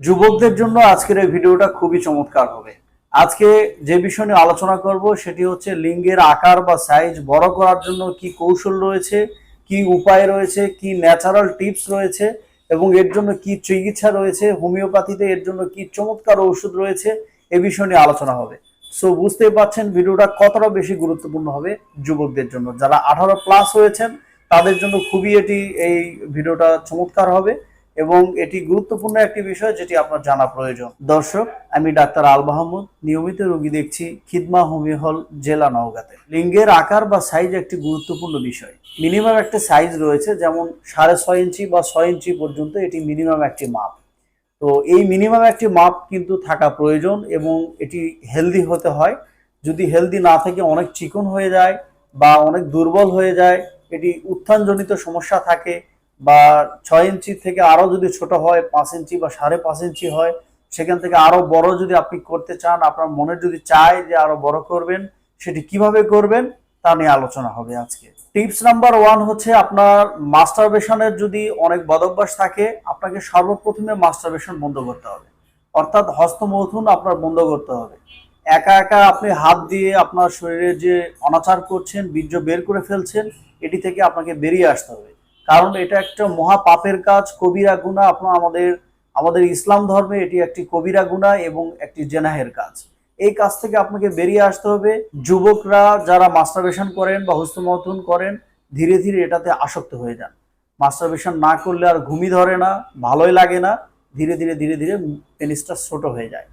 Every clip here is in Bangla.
যুবকদের জন্য আজকের এই ভিডিওটা খুবই চমৎকার হবে। আজকে যে বিষয় নিয়ে আলোচনা করব সেটি হচ্ছে লিঙ্গের আকার বা সাইজ বড় করার জন্য কি কৌশল রয়েছে, কি উপায় রয়েছে, কি ন্যাচারাল টিপস রয়েছে এবং এর জন্য কি চিকিৎসা রয়েছে, হোমিওপ্যাথিতে এর জন্য কি চমৎকার ওষুধ রয়েছে, এ বিষয় নিয়ে আলোচনা হবে। সো বুঝতেই পারছেন ভিডিওটা কতটা বেশি গুরুত্বপূর্ণ হবে যুবকদের জন্য। যারা আঠারো প্লাস হয়েছেন, তাদের জন্য খুবই এটি, এই ভিডিওটা চমৎকার হবে। এবং এটি গুরুত্বপূর্ণ একটি বিষয় যেটি আপনার জানা প্রয়োজন। দর্শক, আমি ডাক্তার আল মাহমুদ, নিয়মিত রোগী দেখছি খিদমা হোমিও হল জেলা নওগাঁতে। লিঙ্গের আকার বা সাইজ একটি গুরুত্বপূর্ণ বিষয়। মিনিমাম একটা সাইজ রয়েছে, যেমন সাড়ে ছয় ইঞ্চি বা ছয় ইঞ্চি পর্যন্ত এটি মিনিমাম একটি মাপ। তো এই মিনিমাম একটি মাপ কিন্তু থাকা প্রয়োজন এবং এটি হেলদি হতে হয়। যদি হেলদি না থাকে, অনেক চিকন হয়ে যায় বা অনেক দুর্বল হয়ে যায়, এটি উত্থানজনিত সমস্যা থাকে বা ছয় ইঞ্চি থেকে আরও যদি ছোট হয়, পাঁচ ইঞ্চি বা সাড়ে পাঁচ ইঞ্চি হয়, সেখান থেকে আরও বড় যদি আপনি করতে চান, আপনার মনে যদি চায় যে আরও বড় করবেন, সেটি কীভাবে করবেন, তা নিয়ে আলোচনা হবে আজকে। টিপস নাম্বার ওয়ান হচ্ছে আপনার মাস্টারবেশনের যদি অনেক বদভ্যাস থাকে, আপনাকে সর্বপ্রথমে মাস্টারবেশন বন্ধ করতে হবে। অর্থাৎ হস্তমৈথুন আপনার বন্ধ করতে হবে। একা একা আপনি হাত দিয়ে আপনার শরীরে যে অনাচার করছেন, বীর্য বের করে ফেলছেন, এটি থেকে আপনাকে বেরিয়ে আসতে হবে। কারণ এটা একটা মহা পাপের কাজ, কবিরা গুণা আপনার আমাদের আমাদের ইসলাম ধর্মে এটি একটি কবিরা গুণা এবং একটি জেনাহের কাজ। এই কাজ থেকে আপনাকে বেরিয়ে আসতে হবে। যুবকরা যারা মাস্টারবেশন করেন বা হস্তমথন করেন, ধীরে ধীরে এটাতে আসক্ত হয়ে যান। মাস্টারবেশন না করলে আর ঘুমই ধরে না, ভালোই লাগে না, ধীরে ধীরে ধীরে ধীরে পেনিসটা ছোট হয়ে যায়।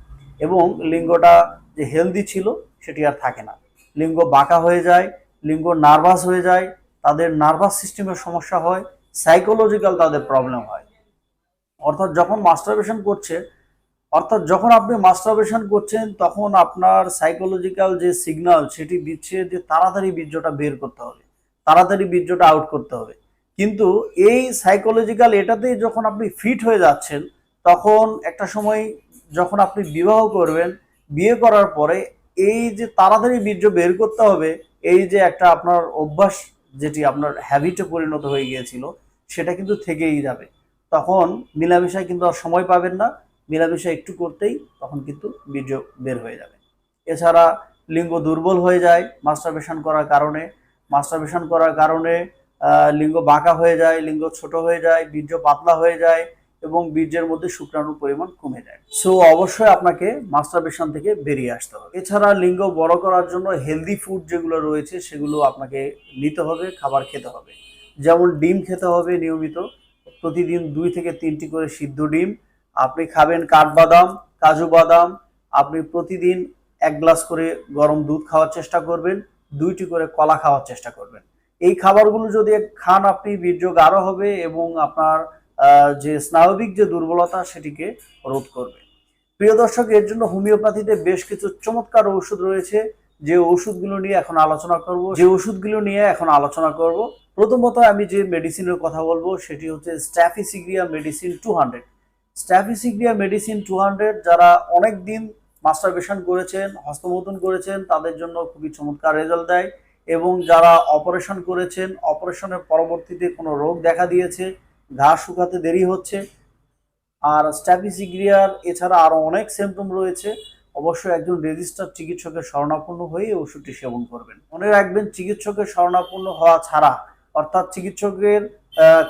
এবং লিঙ্গটা যে হেলদি ছিল, সেটি আর থাকে না। লিঙ্গ বাঁকা হয়ে যায়, লিঙ্গ নার্ভাস হয়ে যায় তাদের নার্ভাস সিস্টেমের সমস্যা হয় সাইকোলজিক্যাল তাদের প্রবলেম হয়। অর্থাৎ যখন মাস্টারবেশন করছে, অর্থাৎ যখন আপনি মাস্টারবেশন করছেন, তখন আপনার সাইকোলজিক্যাল যে সিগন্যাল সেটি দিচ্ছে যে তাড়াতাড়ি বীর্যটা বের করতে হবে, তাড়াতাড়ি বীর্যটা আউট করতে হবে। কিন্তু এই সাইকোলজিক্যাল এটাতেই যখন আপনি ফিট হয়ে যাচ্ছেন, তখন একটা সময় যখন আপনি বিবাহ করবেন, বিয়ে করার পরে এই যে তাড়াতাড়ি বীর্য বের করতে হবে, এই যে একটা আপনার অভ্যাস যেটি আপনার হ্যাবিটে পরিণত হয়ে গিয়েছিল, সেটা কিন্তু থেকেই যাবে। তখন মিলামেশায় কিন্তু আর সময় পাবেন না। মিলামেশা একটু করতেই তখন কিন্তু বীর্য বের হয়ে যাবে। এছাড়া লিঙ্গ দুর্বল হয়ে যায় মাস্টারবেশন করার কারণে। মাস্টারবেশন করার কারণে লিঙ্গ বাঁকা হয়ে যায়, লিঙ্গ ছোট হয়ে যায়, বীর্য পাতলা হয়ে যায়। এবং বীর্যের মধ্যে শুক্রাণুর পরিমাণ কমে যায়। সো অবশ্যই আপনাকে মাস্টারবেশন থেকে বেরিয়ে আসতে হবে। এছাড়া লিঙ্গ বড় করার জন্য হেলদি ফুড যেগুলো রয়েছে, সেগুলো আপনাকে নিতে হবে, খাবার খেতে হবে। যেমন ডিম খেতে হবে নিয়মিত। প্রতিদিন দুই থেকে তিনটি করে সিদ্ধ ডিম। আপনি খাবেন কাঠবাদাম, কাজু বাদাম। আপনি প্রতিদিন এক গ্লাস করে গরম দুধ খাওয়ার চেষ্টা করবেন। দুইটি করে কলা খাওয়ার চেষ্টা করবেন। এই খাবারগুলো যদি খান আপনি, বীর্য গাঢ় হবে এবং আপনার যে স্নায়বিক যে দুর্বলতা সেটিকে রোধ করবে। প্রিয় দর্শক, এর জন্য হোমিওপ্যাথিতে বেশ কিছু চমৎকার ওষুধ রয়েছে। যে ওষুধগুলো নিয়ে এখন আলোচনা করব, যে ওষুধগুলো নিয়ে এখন আলোচনা করব, প্রথমত আমি যে মেডিসিনের কথা বলব, সেটি হচ্ছে staphysagria medicine two hundred staphysagria medicine two hundred যারা অনেক দিন মাস্টারবেশন করেছেন হস্তমোদন করেছেন, তাদের জন্য খুবই চমৎকার রেজাল্ট দেয় এবং যারা অপারেশন করেছেন অপারেশনের পরবর্তীতে কোনো রোগ দেখা দিয়েছে ঘা শুকাতে দেরি হচ্ছে। আর স্ট্যাফিসিগ্রিয়ার এছাড়া আরও অনেক সিমটম রয়েছে। অবশ্যই একজন রেজিস্টার চিকিৎসকের শরণাপন্ন হয়ে ওষুধটি সেবন করবেন। মনে রাখবেন, চিকিৎসকের শরণাপন্ন হওয়া ছাড়া অর্থাৎ চিকিৎসকের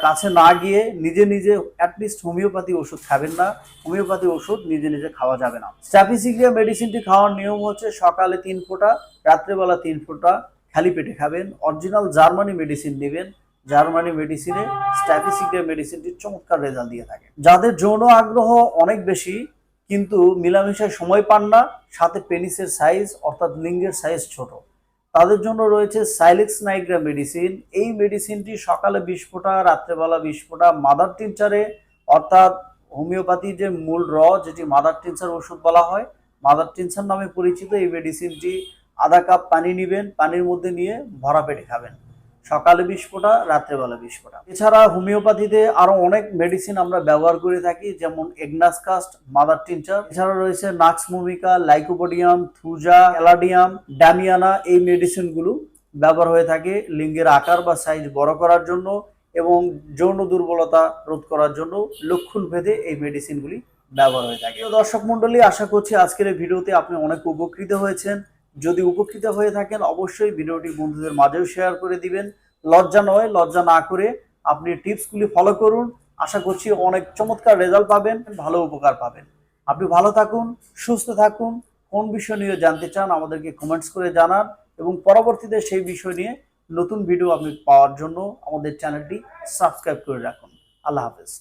কাছে না গিয়ে নিজে নিজে অ্যাটলিস্ট হোমিওপ্যাথি ওষুধ খাবেন না। হোমিওপ্যাথি ওষুধ নিজে নিজে খাওয়া যাবে না। স্ট্যাফিসিগ্রিয়া মেডিসিনটি খাওয়ার নিয়ম হচ্ছে সকালে তিন ফোঁটা, রাত্রেবেলা তিন ফোঁটা খালি পেটে খাবেন। অরিজিনাল জার্মানি মেডিসিন নেবেন জার্মানি মেডিসিনে স্ট্যাফিসিগ্রিয়া মেডিসিনটি চমৎকার রেজাল্ট দিয়ে থাকে। যাদের যৌন আগ্রহ অনেক বেশি, কিন্তু মিলামিশায় সময় পান না, সাথে পেনিসের সাইজ অর্থাৎ লিঙ্গের সাইজ ছোট। তাদের জন্য রয়েছে সাইলেক্স নাইগ্রা মেডিসিন এই মেডিসিনটি সকালে বিশ ফোঁটা, রাত্রেবেলা বিশ ফোঁটা মাদার টিনচারে অর্থাৎ হোমিওপ্যাথি যে মূল র, যেটি মাদার টিনচার ওষুধ বলা হয় মাদার টিনচার নামে পরিচিত এই মেডিসিনটি আধা কাপ পানি নেবেন, পানির মধ্যে নিয়ে ভরা পেটে খাবেন। সকালে বিশ ফোঁটা, রাত্রেবেলা বিশ ফোঁটা। এছাড়া হোমিওপ্যাথিতে আরও অনেক মেডিসিন আমরা ব্যবহার করে থাকি, যেমন এগনাস কাস্ট মাদার টিনচার এছাড়া রয়েছে নাক্স মুমিকা লাইকোপোডিয়াম থুজা এলাডিয়াম ড্যামিয়ানা এই মেডিসিনগুলো ব্যবহার হয়ে থাকে লিঙ্গের আকার বা সাইজ বড় করার জন্য এবং যৌন দুর্বলতা রোধ করার জন্য লক্ষণ ভেদে এই মেডিসিনগুলি ব্যবহার হয়ে থাকে। দর্শক মন্ডলী আশা করছি আজকের এই ভিডিওতে আপনি অনেক উপকৃত হয়েছেন। যদি উপকৃত হয়ে থাকেন, অবশ্যই ভিডিওটি বন্ধুদের মাঝেও শেয়ার করে দিবেন। লজ্জা নয়, লজ্জা না করে আপনি টিপসগুলি ফলো করুন। আশা করছি অনেক চমৎকার রেজাল্ট পাবেন, ভালো উপকার পাবেন। আপনি ভালো থাকুন, সুস্থ থাকুন। কোন বিষয় নিয়ে জানতে চান আমাদেরকে কমেন্টস করে জানান এবং পরবর্তীতে সেই বিষয় নিয়ে নতুন ভিডিও আপনি পাওয়ার জন্য আমাদের চ্যানেলটি সাবস্ক্রাইব করে রাখুন। আল্লাহ হাফেজ।